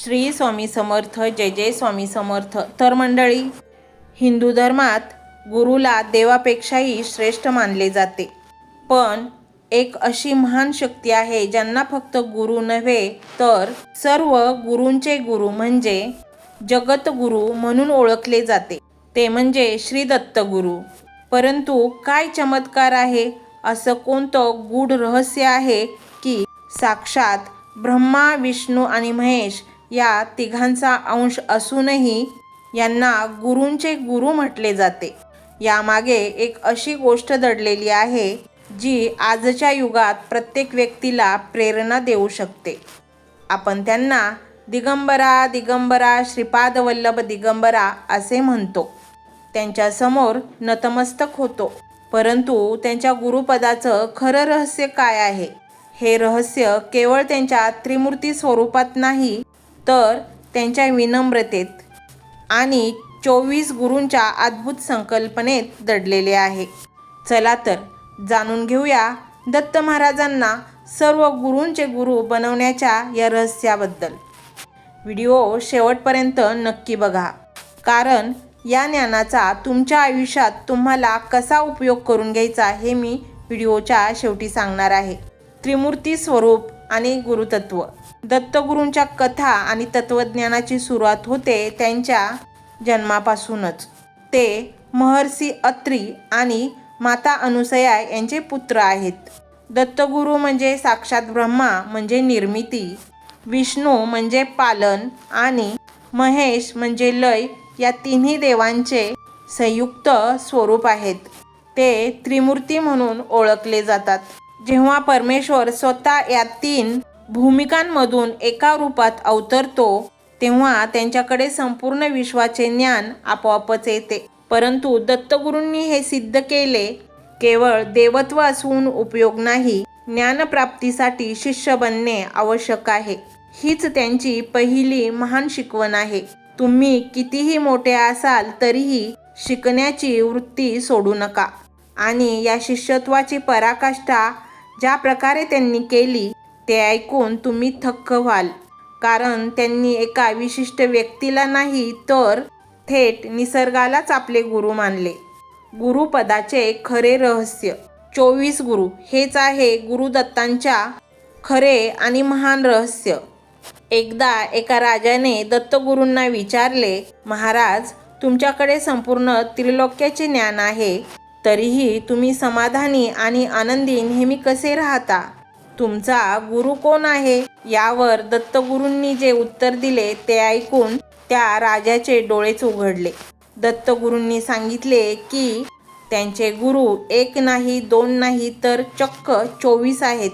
श्री स्वामी समर्थ जय जय स्वामी समर्थ. तर मंडळी हिंदू धर्मात गुरुला देवापेक्षाही श्रेष्ठ मानले जाते. पण एक अशी महान शक्ती आहे ज्यांना फक्त गुरु नव्हे तर सर्व गुरूंचे गुरु म्हणजे जगतगुरु म्हणून ओळखले जाते. ते म्हणजे श्री दत्तगुरु. परंतु काय चमत्कार आहे? असं कोणतं गूढ रहस्य आहे की साक्षात ब्रह्मा विष्णू आणि महेश या तिघांचा अंश असूनही यांना गुरूंचे गुरु म्हटले जाते. यामागे एक अशी गोष्ट दडलेली आहे जी आजच्या युगात प्रत्येक व्यक्तीला प्रेरणा देऊ शकते. आपण त्यांना दिगंबरा दिगंबरा श्रीपाद वल्लभ दिगंबरा असे म्हणतो. त्यांच्यासमोर नतमस्तक होतो परंतु त्यांच्या गुरुपदाचं खरं रहस्य काय आहे? हे रहस्य केवळ त्यांच्या त्रिमूर्ती स्वरूपात नाही तर त्यांच्या विनम्रतेत आणि चोवीस गुरूंच्या अद्भुत संकल्पनेत दडलेले आहे. चला तर जाणून घेऊया दत्त महाराजांना सर्व गुरूंचे गुरु बनवण्याच्या या रहस्याबद्दल. व्हिडिओ शेवटपर्यंत नक्की बघा. कारण या ज्ञानाचा तुमच्या आयुष्यात तुम्हाला कसा उपयोग करून घ्यायचा हे मी व्हिडिओच्या शेवटी सांगणार आहे. त्रिमूर्ती स्वरूप आणि गुरुतत्व. दत्तगुरूंच्या कथा आणि तत्वज्ञानाची सुरुवात होते त्यांच्या जन्मापासूनच. ते महर्षी अत्री आणि माता अनुसया यांचे पुत्र आहेत. दत्तगुरू म्हणजे साक्षात ब्रह्मा म्हणजे निर्मिती विष्णू म्हणजे पालन आणि महेश म्हणजे लय या तिन्ही देवांचे संयुक्त स्वरूप आहेत. ते त्रिमूर्ती म्हणून ओळखले जातात. जेव्हा परमेश्वर स्वतः या तीन भूमिकांमधून एका रूपात अवतरतो तेव्हा त्यांच्याकडे संपूर्ण विश्वाचे ज्ञान आपोआपच येते. परंतु दत्तगुरूंनी हे सिद्ध केले केवळ देवत्व असून उपयोग नाही ज्ञानप्राप्तीसाठी शिष्य बनणे आवश्यक आहे. हीच त्यांची पहिली महान शिकवण आहे. तुम्ही कितीही मोठे असाल तरीही शिकण्याची वृत्ती सोडू नका. आणि या शिष्यत्वाची पराकाष्ठा ज्या प्रकारे त्यांनी केली ते ऐकून तुम्ही थक्क व्हाल. कारण त्यांनी एका विशिष्ट व्यक्तीला नाही तर थेट निसर्गालाच आपले गुरु मानले. गुरुपदाचे खरे रहस्य. चोवीस गुरु. हेच आहे गुरुदत्तांच्या खरे आणि महान रहस्य. एकदा एका राजाने दत्तगुरूंना विचारले महाराज तुमच्याकडे संपूर्ण त्रिलोक्याचे ज्ञान आहे तरीही तुम्ही समाधानी आणि आनंदी नेहमी कसे राहता? तुमचा गुरु कोण आहे यावर दत्तगुरूंनी जे उत्तर दिले ते ऐकून त्या राजाचे डोळेच उघडले दत्तगुरूंनी सांगितले की त्यांचे गुरु एक नाही दोन नाही तर चक्क चोवीस आहेत.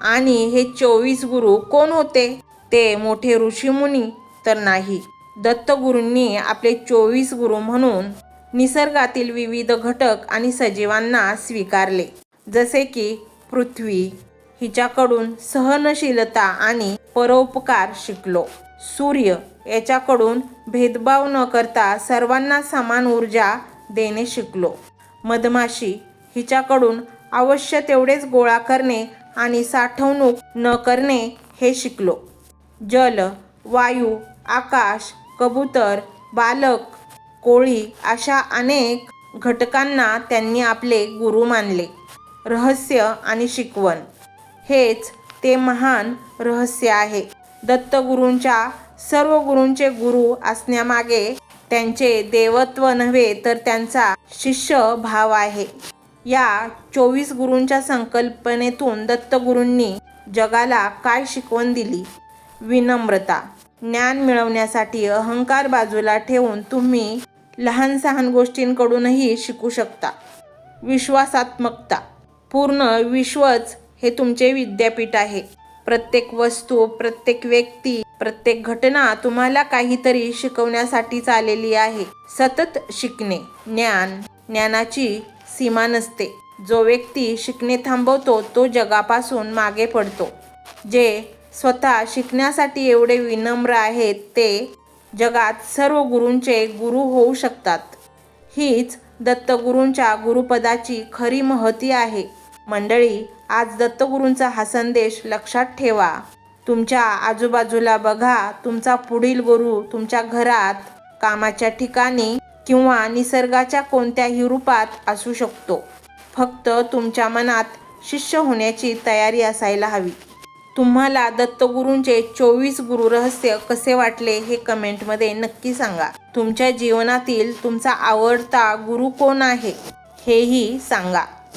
आणि हे चोवीस गुरु कोण होते? ते मोठे ऋषीमुनी तर नाही. दत्तगुरूंनी आपले चोवीस गुरु म्हणून निसर्गातील विविध घटक आणि सजीवांना स्वीकारले. जसे की पृथ्वी हिच्याकडून सहनशीलता आणि परोपकार शिकलो. सूर्य याच्याकडून भेदभाव न करता सर्वांना समान ऊर्जा देणे शिकलो. मधमाशी हिच्याकडून अवश्य तेवढेच गोळा करणे आणि साठवणूक न करणे हे शिकलो. जल वायू आकाश कबूतर बालक कोळी अशा अनेक घटकांना त्यांनी आपले गुरु मानले. रहस्य आणि शिकवण. हेच ते महान रहस्य आहे. दत्तगुरूंच्या सर्व गुरूंचे गुरु असण्यामागे त्यांचे देवत्व नव्हे तर त्यांचा शिष्य भाव आहे. या चोवीस गुरूंच्या संकल्पनेतून दत्तगुरूंनी जगाला काय शिकवण दिली? विनम्रता ज्ञान मिळवण्यासाठी अहंकार बाजूला ठेवून तुम्ही लहान सहान गोष्टींकडूनही शिकू शकता. विश्वासात्मकता पूर्ण विश्वच हे तुमचे विद्यापीठ आहे. प्रत्येक वस्तू प्रत्येक व्यक्ती प्रत्येक घटना तुम्हाला काहीतरी शिकवण्यासाठीच आलेली आहे. सतत शिकणे ज्ञान ज्ञानाची सीमा नसते. जो व्यक्ती शिकणे थांबवतो तो जगापासून मागे पडतो. जे स्वतः शिकण्यासाठी एवढे विनम्र आहेत ते जगात सर्व गुरूंचे गुरु होऊ शकतात. हीच दत्तगुरूंच्या गुरुपदाची खरी महती आहे. मंडळी आज दत्तगुरूंचा हा संदेश लक्षात ठेवा. तुमच्या आजूबाजूला बघा तुमचा पुढील गुरु तुमच्या घरात कामाच्या ठिकाणी किंवा निसर्गाच्या कोणत्याही रूपात असू शकतो. फक्त तुमच्या मनात शिष्य होण्याची तयारी असायला हवी. तुम्हाला दत्तगुरूंचे चोवीस गुरु रहस्य कसे वाटले हे कमेंटमध्ये नक्की सांगा. तुमच्या जीवनातील तुमचा आवडता गुरु कोण आहे हेही सांगा.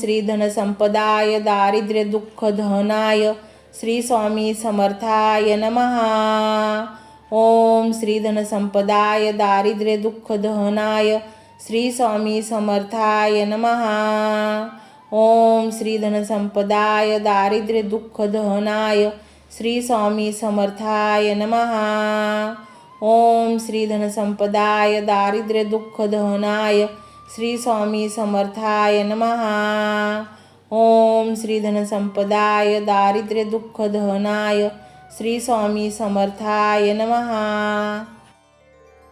श्री धनसंपदाय दारिद्र्य दुःख दहनाय श्री स्वामी समर्थाय नमः। ओम श्री धनसंपदाय दारिद्र्य दुःख दहनाय श्री स्वामी समर्थाय नमः। ओम श्री धनसंपदाय दारिद्र्य दुःख दहनाय श्री स्वामी समर्थाय नमः। ओम श्री धनसंपदाय दारिद्र्य दुःख दहनाय श्री स्वामी समर्थाय नमहा ओम श्री धनसंपदाय दारिद्र्य दुःख दहनाय श्री स्वामी समर्थाय नमहा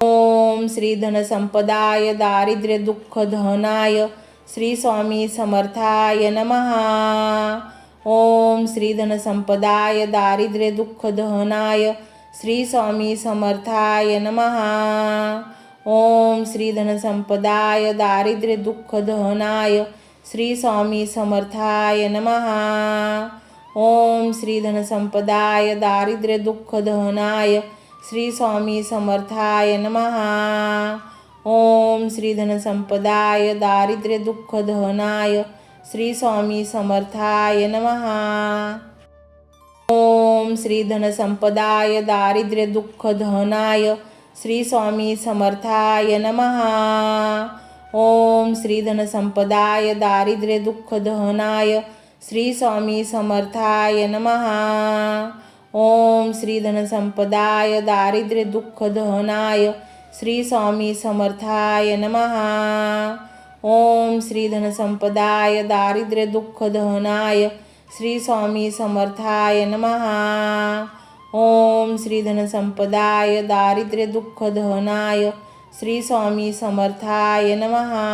ओम श्री धनसंपदाय दारिद्र्य दुःख दहनाय श्री स्वामी समर्थाय नमहा ओम श्री धनसंपदाय दारिद्र्य दुःख दहनाय श्री स्वामी समर्थाय नमहा ओम श्री धनसंपदाय दारिद्र्य दुःख दहनाय श्री स्वामी समर्थाय नमहा ओम श्री धनसंपदाय दारिद्र्य दुःख दहनाय श्री स्वामी समर्थाय नमहा ओम श्री धनसंपदाय दारिद्र्य दुःख दहनाय श्री स्वामी समर्थाय नमहा ओम श्री धनसंपदाय दारिद्र्य दुःख दहनाय श्री स्वामी समर्थाय नमहा ओम श्री धनसंपदाय दारिद्र्य दुःख दहनाय श्री स्वामी समर्थाय नमहा ओम श्री धनसंपदाय दारिद्र्य दुःख दहनाय श्री स्वामी समर्थाय नमहा ओम श्री धनसंपदाय दारिद्र्य दुःख दहनाय श्री स्वामी समर्थाय नमहा ओम श्री धनसंपदाय दारिद्र्य दुःख दहनाय श्री स्वामी समर्थाय नमहा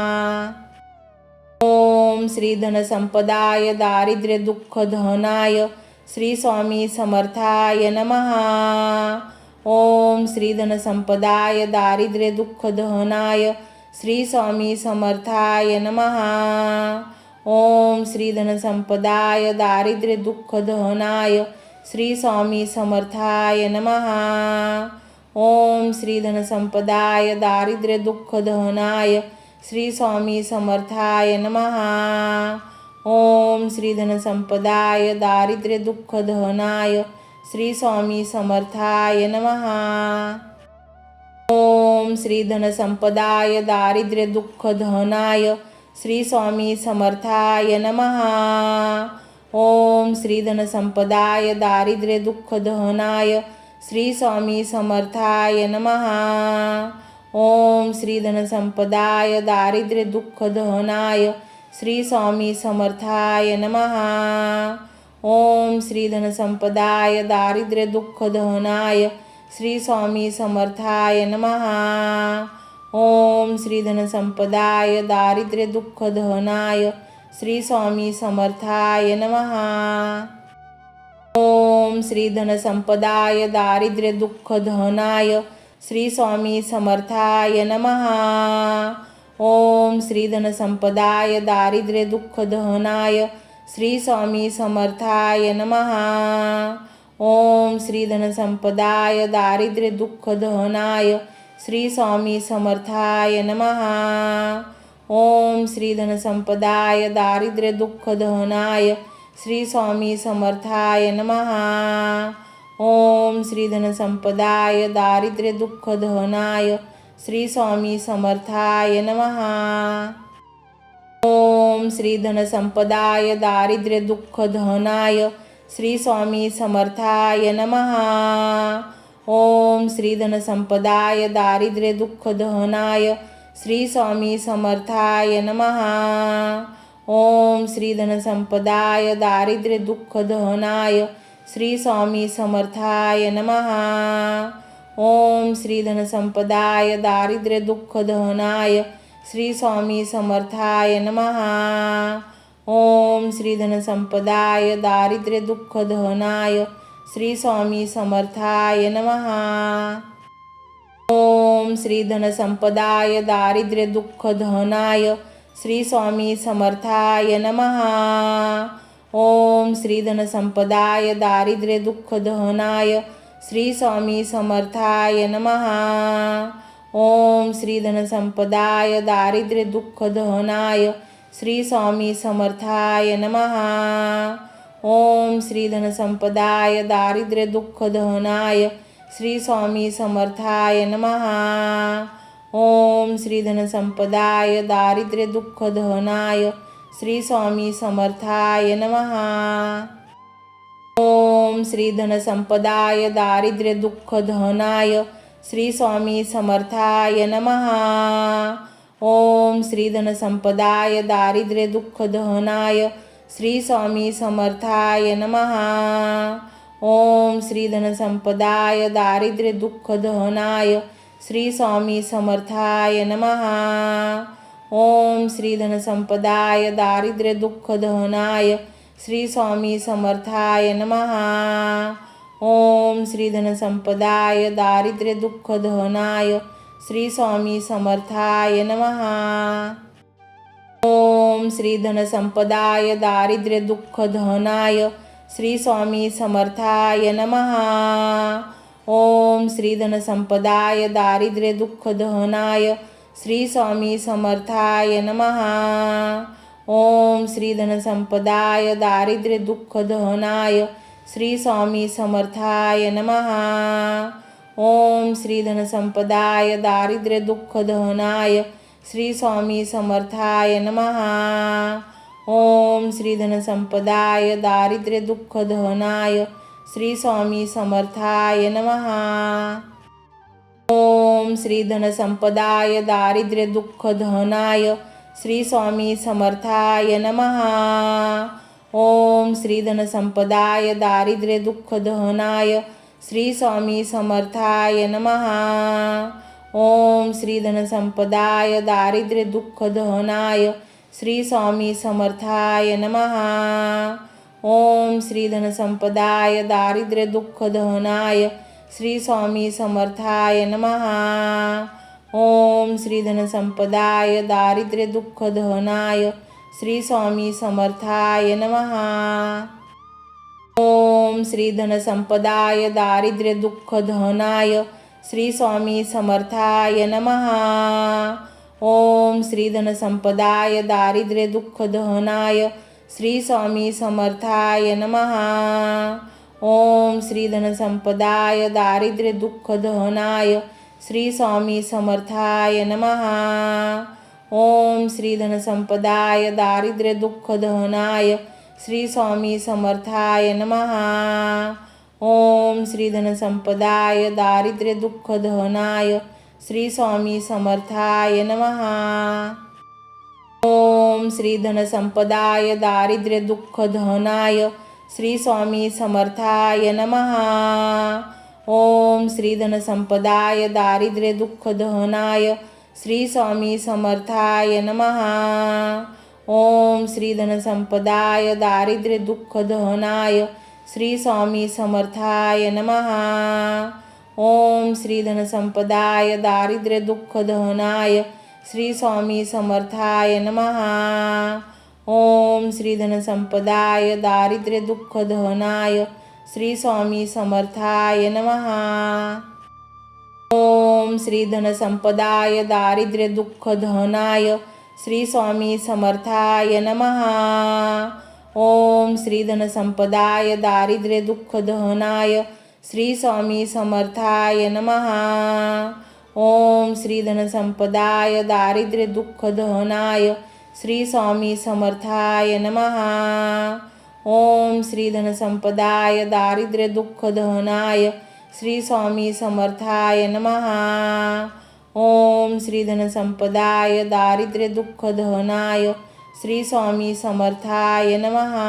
ओम श्री धनसंपदाय दारिद्र्य दुःख दहनाय श्री स्वामी समर्थाय नमहा ओम श्री धनसंपदाय दारिद्र्य दुःख दहनाय श्री स्वामी समर्थाय नमहा ओम श्री धनसंपदाय दारिद्र्य दुःख दहनाय श्री स्वामी समर्थाय नमहा ओम श्री धनसंपदाय दारिद्र्य दुःख दहनाय श्री स्वामी समर्थाय नमहा ओम श्री धनसंपदाय दारिद्र्य दुःख दहनाय श्री स्वामी समर्थाय नमहा ओम श्री धनसंपदाय दारिद्र्य दुःख दहनाय श्री स्वामी समर्थाय नमहा ओम श्रीधनसंपदाय दारिद्र्य दुःख दहनाय श्री स्वामी समर्थाय नमहा ओम श्री दारिद्र्य दुःख दहनाय श्री स्वामी समर्थाय नमहा ओम श्री दारिद्र्य दुःख दहनाय श्री स्वामी समर्थाय नमहा ओम श्री दारिद्र्य दुःख दहनाय श्री स्वामी समर्थाय नमहा ओम श्री धनसंपदाय दारिद्र्य दुःख धनाय श्री स्वामी समर्थाय नमहा ओम श्री धनसंपदाय दारिद्र्य दुःख दहनाय श्री स्वामी समर्थाय नमहा ओम श्री धनसंपदाय दारिद्र्य दुःख दहनाय श्री स्वामी समर्थाय नमहा ओम श्री धनसंपदाय दारिद्र्य दुःख दहनाय श्री स्वामी समर्थाय नमहा ओम श्री धनसंपदाय दारिद्र्य दुःख दहनाय श्री स्वामी समर्थाय नमहा ओम श्री धनसंपदाय दारिद्र्य दुःख दहनाय श्री स्वामी समर्थाय नमहा ओम श्री धनसंपदाय दारिद्र्य दुःख दहनाय श्री स्वामी समर्थाय नमहा ओम श्री धनसंपदाय दारिद्र्य दुःख दहनाय श्री स्वामी समर्थाय नमहा ओम श्री धनसंपदाय दारिद्र्य दुःख दहनाय श्री स्वामी समर्थाय नमहा ओम श्री धनसंपदाय दारिद्र्य दुःख दहनाय श्री स्वामी समर्थाय नमहा ओम श्री धनसंपदाय दारिद्र्य दुःख धनाय श्री स्वामी समर्थाय नमहा ओम श्री धनसंपदाय दारिद्र्य दुःख दहनाय श्री स्वामी समर्थाय नमहा ओम श्री धनसंपदाय दारिद्र्य दुःख दहनाय श्री स्वामी समर्थाय नमहा ओम श्री धनसंपदाय दारिद्र्य दुःख दहनाय श्री स्वामी समर्थाय नमहा ओम श्री धनसंपदाय दारिद्र्य दुःख दहनाय श्री स्वामी समर्थाय नमहा ओम श्री धनसंपदाय दारिद्र्य दुःख दहनाय श्री स्वामी समर्थाय नमहा ओम श्री धनसंपदाय दारिद्र्य दुःख दहनाय श्री स्वामी समर्थाय नमहा ओम श्री धनसंपदाय दारिद्र्य दुःख दहनाय श्री स्वामी समर्थाय नमहा ओम श्री धनसंपदाय दारिद्र्य दुःख दहनाय श्री स्वामी समर्थाय नमहा ओम श्री धनसंपदाय दारिद्र्य दुःख दहनाय श्री स्वामी समर्थाय नमहा ओम श्री धनसंपदाय दारिद्र्य दुःख दहनाय श्री स्वामी समर्थाय नमहा ओम श्री धनसंपदाय दारिद्र्य दुःख दहनाय श्री स्वामी समर्थाय नमहा ओम श्री धनसंपदाय दारिद्र्य दुःख दहनाय श्री स्वामी समर्थाय नमहा ओम श्री धनसंपदाय दारिद्र्य दुःख दहनाय श्री स्वामी समर्थाय नमहा ओम श्री धनसंपदाय दारिद्र्य दुःख दहनाय श्री स्वामी समर्थाय नमहा ओम श्री धनसंपदाय दारिद्र्य दुःख दहनाय श्री स्वामी समर्थाय नमहा ओम श्री धनसंपदाय दारिद्र्य दुःख दहनाय श्री स्वामी समर्थाय नमहा ओम श्री धनसंपदाय दारिद्र्य दुःख दहनाय श्री स्वामी समर्थाय नमहा ओम श्री धनसंपदाय दारिद्र्य दुःख दहनाय श्री स्वामी समर्थाय नमहा ओम श्री धनसंपदाय दारिद्र्य दुःख दहनाय श्री स्वामी समर्थाय नमहा ओम श्री धनसंपदाय दारिद्र्य दुःख दहनाय श्री स्वामी समर्थाय नमहा ओम श्रीधनसंपदाय दारिद्र्य दुःख दहनाय श्री स्वामी समर्थाय नमहा ओम श्री दारिद्र्य दुःख दहनाय श्री स्वामी समर्थाय नमहा ओम श्री दारिद्र्य दुःख दहनाय श्री स्वामी समर्थाय नमहा ओम श्री दारिद्र्य दुःख दहनाय श्री स्वामी समर्थाय नमहा ओम श्री धनसंपदाय दारिद्र्य दुःख धनाय श्री स्वामी समर्थाय नमहा ओम श्री धनसंपदाय दारिद्र्य दुःख दहनाय श्री स्वामी समर्थाय नमहा ओम श्री धनसंपदाय दारिद्र्य दुःख दहनाय श्री स्वामी समर्थाय नमहा ओम श्री धनसंपदाय दारिद्र्य दुःख दहनाय श्री स्वामी समर्थाय नमहा ओम श्री धनसंपदाय दारिद्र्य दुःख दहनाय श्री स्वामी समर्थाय नमहा ओम श्री धनसंपदाय दारिद्र्य दुःख दहनाय श्री स्वामी समर्थाय नमहा ओम श्री धनसंपदाय दारिद्र्य दुःख दहनाय श्री स्वामी समर्थाय नमहा ओम श्री धनसंपदाय दारिद्र्य दुःख दहनाय श्री स्वामी समर्थाय नमहा ओम श्री धनसंपदाय दारिद्र्य दुःख दहनाय श्री स्वामी समर्थाय नमहा ओम श्री धनसंपदाय दारिद्र्य दुःख दहनाय श्री स्वामी समर्थाय नमहा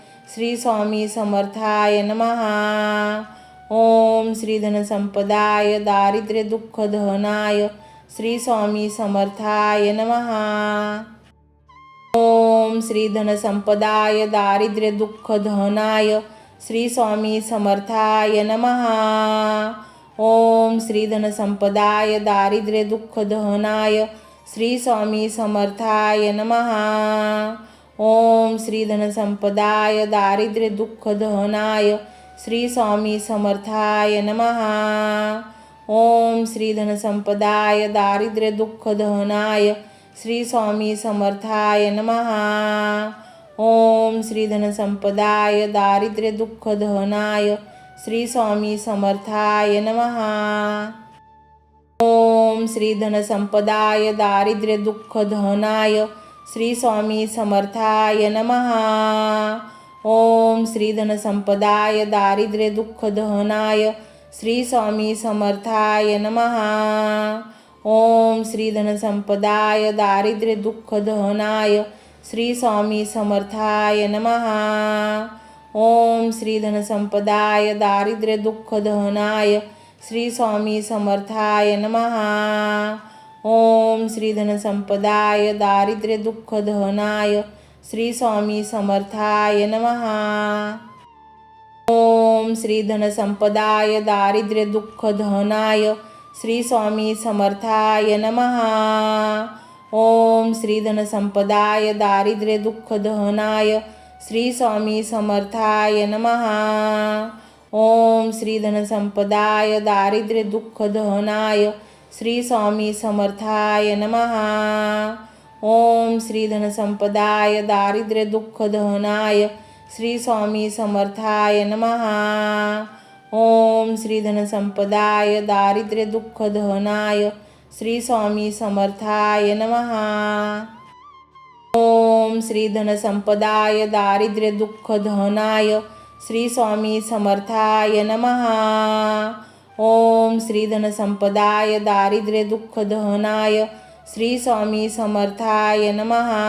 श्री स्वामी समर्थाय नमहा ओम श्री धनसंपदाय दारिद्र्य दुःख दहनाय श्री स्वामी समर्थाय नमहा ओम श्री धनसंपदाय दारिद्र्य दुःख दहनाय श्री स्वामी समर्थाय नमहा ओम श्री धनसंपदाय दारिद्र्य दुःख दहनाय श्री स्वामी समर्थाय नमहा ओम श्री धनसंपदाय दारिद्र्य दुःख दहनाय श्री स्वामी समर्थाय नमहा ओम श्री धनसंपदाय दारिद्र्य दुःख दहनाय श्री स्वामी समर्थाय नमहा ओम श्री धनसंपदाय दारिद्र्य दुःख दहनाय श्री स्वामी समर्थाय नमहा ओम श्री धनसंपदाय दारिद्र्य दुःख दहनाय श्री स्वामी समर्थाय नमहा ओम श्री धनसंपदाय दारिद्र्य दुःख दहनाय श्री स्वामी समर्थाय नमहा ओम श्री धनसंपदाय दारिद्र्य दुःख दहनाय श्री स्वामी समर्थाय नमहा ओम श्री धनसंपदाय दारिद्र्य दुःख दहनाय श्री स्वामी समर्थाय नमहा ओम श्री धनसंपदाय दारिद्र्य दुःख दहनाय श्री स्वामी समर्थाय नमहा ओम श्री धनसंपदाय दारिद्र्य दुःख दहनाय श्री स्वामी समर्थाय नमहा ओम श्री धनसंपदाय दारिद्र्य दुःख दहनाय श्री स्वामी समर्थाय नमहा ओम श्री धनसंपदाय दारिद्र्य दुःख दहनाय श्री स्वामी समर्थाय नमहा ओम श्री धनसंपदाय दारिद्र्य दुःख दहनाय श्री स्वामी समर्थाय नमहा ओम श्री धनसंपदाय दारिद्र्य दुःख दहनाय श्री स्वामी समर्थाय नमहा ओम श्री धनसंपदाय दारिद्र्य दुःख दहनाय श्री स्वामी समर्थाय नमहा ओम श्री धनसंपदाय दारिद्र्य दुःख दहनाय श्री स्वामी समर्थाय नमहा